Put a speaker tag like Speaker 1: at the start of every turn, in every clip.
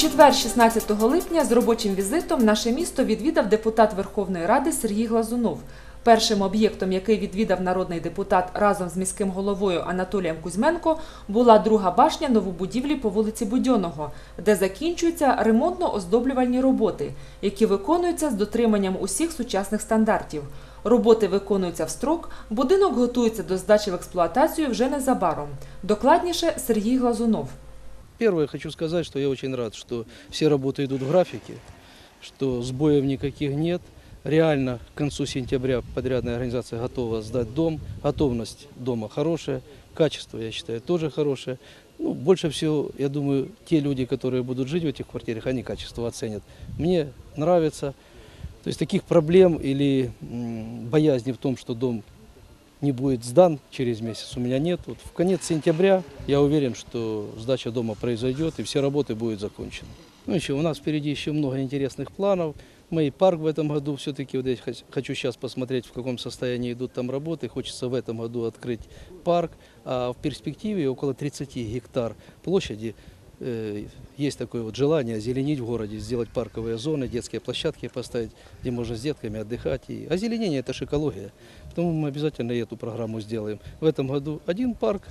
Speaker 1: четвер, 16 липня, з робочим візитом наше місто відвідав депутат Верховної Ради Сергій Глазунов. Першим об'єктом, який відвідав народний депутат разом з міським головою Анатолієм Кузьменко, була друга башня новобудівлі по вулиці Будьоного, де закінчуються ремонтно-оздоблювальні роботи, які виконуються з дотриманням усіх сучасних стандартів. Роботи виконуються в строк, будинок готується до здачі в експлуатацію вже незабаром. Докладніше Сергій Глазунов.
Speaker 2: Первое, хочу сказать, что я очень рад, что все работы идут в графике, что сбоев никаких нет. Реально к концу сентября подрядная организация готова сдать дом. Готовность дома хорошая, качество, я считаю, тоже хорошее. Ну, больше всего, я думаю, те люди, которые будут жить в этих квартирах, они качество оценят. Мне нравится. То есть таких проблем или боязни в том, что дом не будет сдан через месяц, у меня нет. Вот в конец сентября я уверен, что сдача дома произойдет и все работы будут закончены. Ну еще у нас впереди еще много интересных планов. Мы и парк в этом году все-таки, вот я хочу сейчас посмотреть, в каком состоянии идут там работы. Хочется в этом году открыть парк. А в перспективе около 30 гектар площади есть такое вот желание озеленить в городе, сделать парковые зоны, детские площадки поставить, где можно с детками отдыхать. И озеленение – это же экология. Поэтому мы обязательно и эту программу сделаем. В этом году один парк,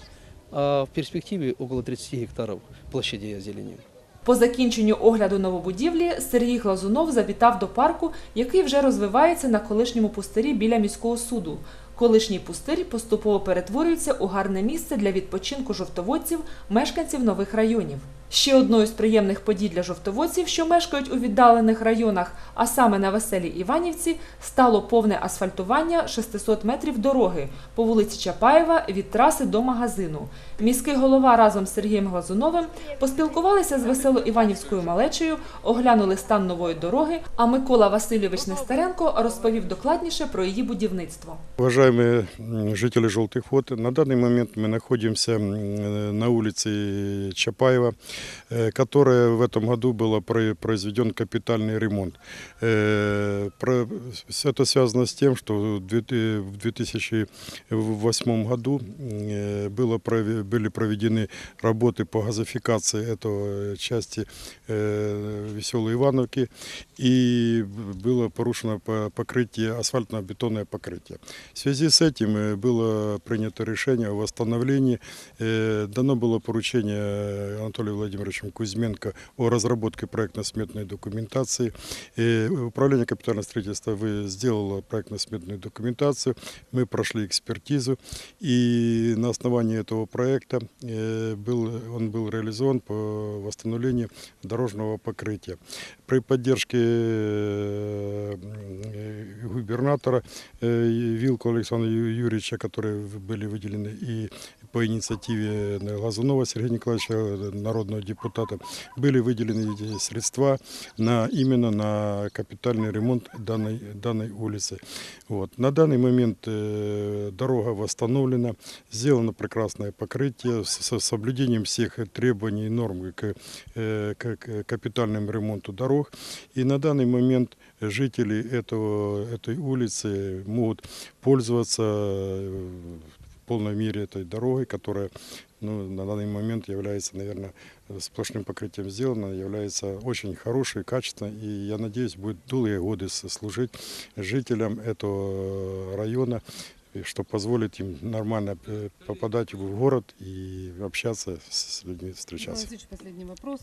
Speaker 2: а в перспективе около 30 гектаров площадей озеленим.
Speaker 1: По закінченню огляду новобудівлі Сергій Глазунов завітав до парку, який вже розвивається на колишньому пустирі біля міського суду. Колишній пустир поступово перетворюється у гарне місце для відпочинку жовтоводців, мешканців нових районів. Ще одною з приємних подій для жовтоводців, що мешкають у віддалених районах, а саме на Веселій Іванівці, стало повне асфальтування 600 метрів дороги по вулиці Чапаєва від траси до магазину. Міський голова разом з Сергієм Глазуновим поспілкувалися з Весело-Іванівською малечею, оглянули стан нової дороги. А Микола Васильович Нестеренко розповів докладніше про її будівництво.
Speaker 3: Уважаемые м, жители Желтых Вод, на данный момент мы находимся м, э, на улице Чапаева, Э, которая в этом году была про- произведен капитальный ремонт. Э, Это связано с тем, что в две ты- в 2008 году э, было, прове- были проведены работы по газификации этого части Веселой Ивановки и было порушено по- покрытие, асфальтно-бетонное покрытие. В связи с этим было принято решение о восстановлении. Дано было поручение Анатолию Владимировичу Кузьменко о разработке проектно-сметной документации. Э, Управление капитального строительства вы- сделало проектно-сметную документацию, мы прошли экспертизу, и на основании этого проекта э, был, он был реализован по восстановлению дорожного покрытия. При поддержке э, губернатора Вилку Александра Юрьевича, которые были выделены и по инициативе Глазунова Сергея Николаевича, э, народного депутата, были выделены средства на, именно на капитальный ремонт данной, данной улицы. Вот. На данный момент э, дорога восстановлена, сделано прекрасное покрытие с, со соблюдением всех требований и норм к, э, к- к капитальному ремонту дорог. И на данный момент жители этого, этой улицы могут пользоваться э, полной мере этой дорогой, которая ну, на данный момент является, наверное, сплошным покрытием сделана, является очень хорошей, качественной, и я надеюсь, будет долгие годы служить жителям этого района, что позволит им нормально э, попадать в город и общаться с людьми,
Speaker 4: Николай
Speaker 3: встречаться.
Speaker 4: Васильевич, последний вопрос.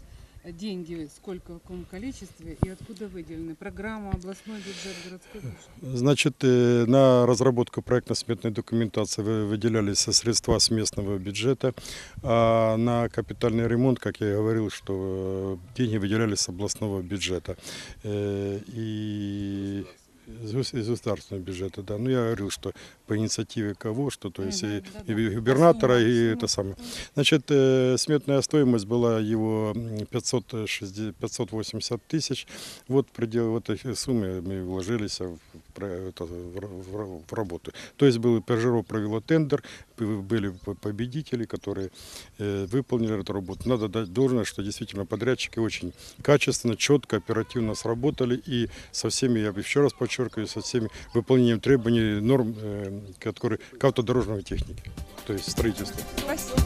Speaker 4: Деньги сколько, в каком количестве и откуда выделены? Программа, областной бюджет, городской бюджет?
Speaker 3: Значит, э, на разработку проектно-сметной документации вы- выделялись средства с местного бюджета, а на капитальный ремонт, как я и говорил, что э, деньги выделялись с областного бюджета. Э, И из государственного бюджета, да. Ну, я говорил, что по инициативе кого, что, то есть и, и губернатора, и это самое. Значит, э, сметная стоимость была его м, 560 580 тысяч. Вот предел вот этой суммы мы вложились в, это, в в в работу. То есть был Пежеро провело тендер, были по- победители, которые э, выполнили эту работу. Надо дать должное, что действительно подрядчики очень качественно, четко, оперативно сработали и со всеми, я еще раз подчеркиваю, со всеми выполнением требований норм, э, которые к автодорожной технике, то есть строительству.
Speaker 4: Спасибо.